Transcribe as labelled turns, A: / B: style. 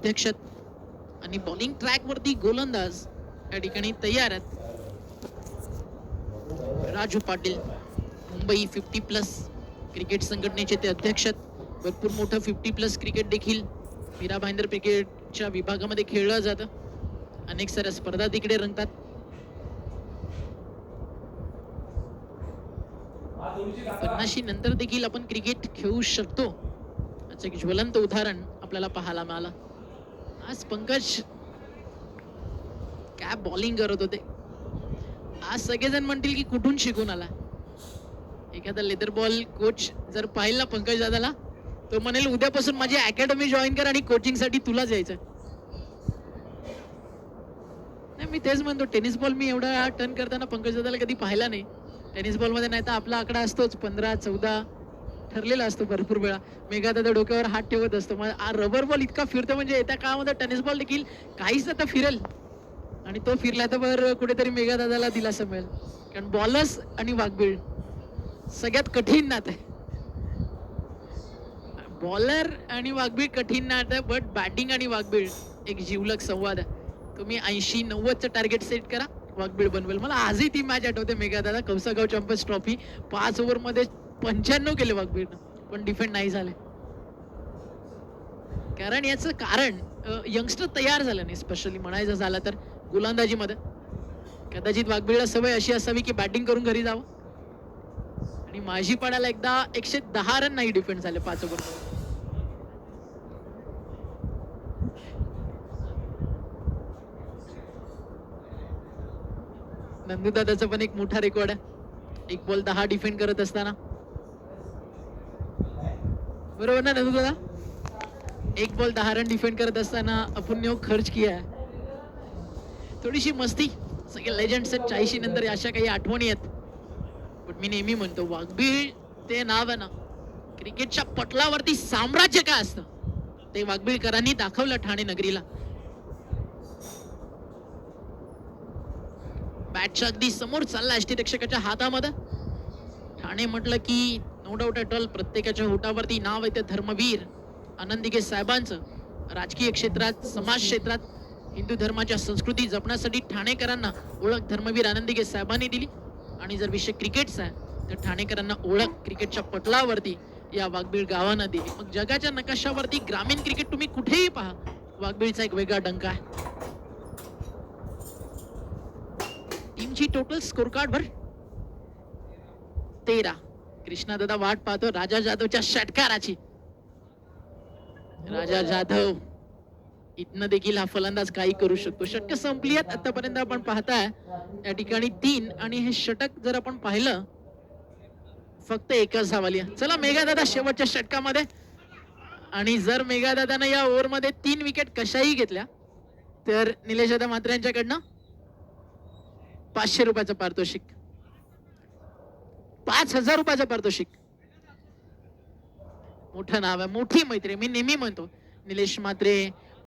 A: अध्यक्षत आणि bowling track वरती गोलंदाज या ठिकाणी तयार आहेत. Raju Patil Mumbai fifty plus cricket संघटनेचे ते अध्यक्ष भरपूर मोठं फिफ्टी प्लस क्रिकेट देखील मीरा भाईंदर क्रिकेटच्या विभागामध्ये खेळलं जातं. अनेक साऱ्या स्पर्धा तिकडे रंगतात. पन्नाशी नंतर देखील आपण क्रिकेट खेळू शकतो. याचं एक ज्वलंत उदाहरण आपल्याला पाहायला मिळालं. आज पंकज काय बॉलिंग करत होते. आज सगळेजण म्हणतील की कुठून शिकून आला? एखादा लेदर बॉल कोच जर पाहिला पंकज दादाला तो म्हणेल उद्यापासून माझी अकॅडमी जॉईन कर आणि कोचिंगसाठी तुलाच यायचं नाही मी तेच म्हणतो टेनिस बॉल मी एवढा टर्न करताना पंकज दादाला कधी पाहिला नाही. टेनिस बॉलमध्ये नाही तर आपला आकडा असतोच पंधरा चौदा ठरलेला असतो भरपूर वेळा. मेघा दादा डोक्यावर हात ठेवत असतो. मग रबर बॉल इतका फिरतो म्हणजे येत्या काळामध्ये टेनिस बॉल देखील काहीच आता फिरेल. आणि तो फिरला तर बरं कुठेतरी मेघा दादाला दिलासा मिळेल. कारण बॉलर्स आणि वाघबीळ सगळ्यात कठीण नात आहे. बॉलर आणि वाघबीळ कठीण नात आहे बट बॅटिंग आणि वाघबीळ एक जीवलक संवाद आहे. तुम्ही ऐंशी नव्वदचं टार्गेट सेट करा वाघबीळ बनवेल. मला आजही ती मॅच आठवते मेघा दादा कौसागाव चॅम्पियन्स ट्रॉफी पाच ओव्हरमध्ये पंच्याण्णव केले वाघबीळनं पण डिफेंड नाही झाले. कारण याचं कारण यंगस्टर तयार झालं नाही. स्पेशली म्हणायचं झालं तर गोलंदाजीमध्ये कदाचित वाघबीळला सवय अशी असावी की बॅटिंग करून घरी जावं. आणि माझी पडायला एकदा एकशे दहा रन नाही डिफेंड झाले पाच ओव्हर नंदू दादाचा पण एक मोठा रेकॉर्ड आहे. एक बॉल दहा डिफेंड करत असताना. बरोबर ना नजू दादा एक बॉल दहा रन डिफेंड करत असताना आपण खर्च किया थोडीशी मस्ती. सगळे लेजंड्स आहेत. चाळीशी नंतर अशा काही आठवणी आहेत. पण मी नेहमी म्हणतो वाघबीळ ते नाव आहे ना क्रिकेटच्या पटलावरती साम्राज्य काय असतं? ते वाघबीळकरांनी दाखवलं ठाणे नगरीला. बॅटच्या अगदी समोर चालला अष्टीरक्षकाच्या हातामध्ये. ठाणे म्हटलं की नो डाऊट अटल प्रत्येकाच्या होटावरती नाव आहे ते धर्मवीर. आनंदिके साहेबांचं राजकीय क्षेत्रात समाज क्षेत्रात हिंदू धर्माच्या संस्कृती जपण्यासाठी ठाणेकरांना ओळख धर्मवीर आनंदिके साहेबांनी दिली. आणि जर विषय क्रिकेटचा आहे तर ठाणेकरांना ओळख क्रिकेटच्या पटलावरती या वाघबीळ गावानं दिली. मग जगाच्या नकाशावरती ग्रामीण क्रिकेट तुम्ही कुठेही पहा वाघबीळचा एक वेगळा डंका आहे. टीमची टोटल स्कोर कार्ड भर तेरा. कृष्णा दादा वाट पाहतो. राजा जाधवच्या षटकाराची. राजा जाधव इथनं देखील हा फलंदाज काही करू शकतो. षटक संपली आहेत. आतापर्यंत आपण पाहताय या ठिकाणी तीन आणि हे षटक जर आपण पाहिलं फक्त एकच धावाली चला मेघा दादा शेवटच्या षटकामध्ये. आणि जर मेघा दादानं या ओव्हरमध्ये तीन विकेट कशाही घेतल्या तर निलेश दादा मात्र यांच्याकडनं पाचशे रुपयाचं पारितोषिक. पाच हजार रुपयाचं पारितोषिक मोठं नाव आहे मोठी मैत्री मी नेहमी म्हणतो निलेश मात्रे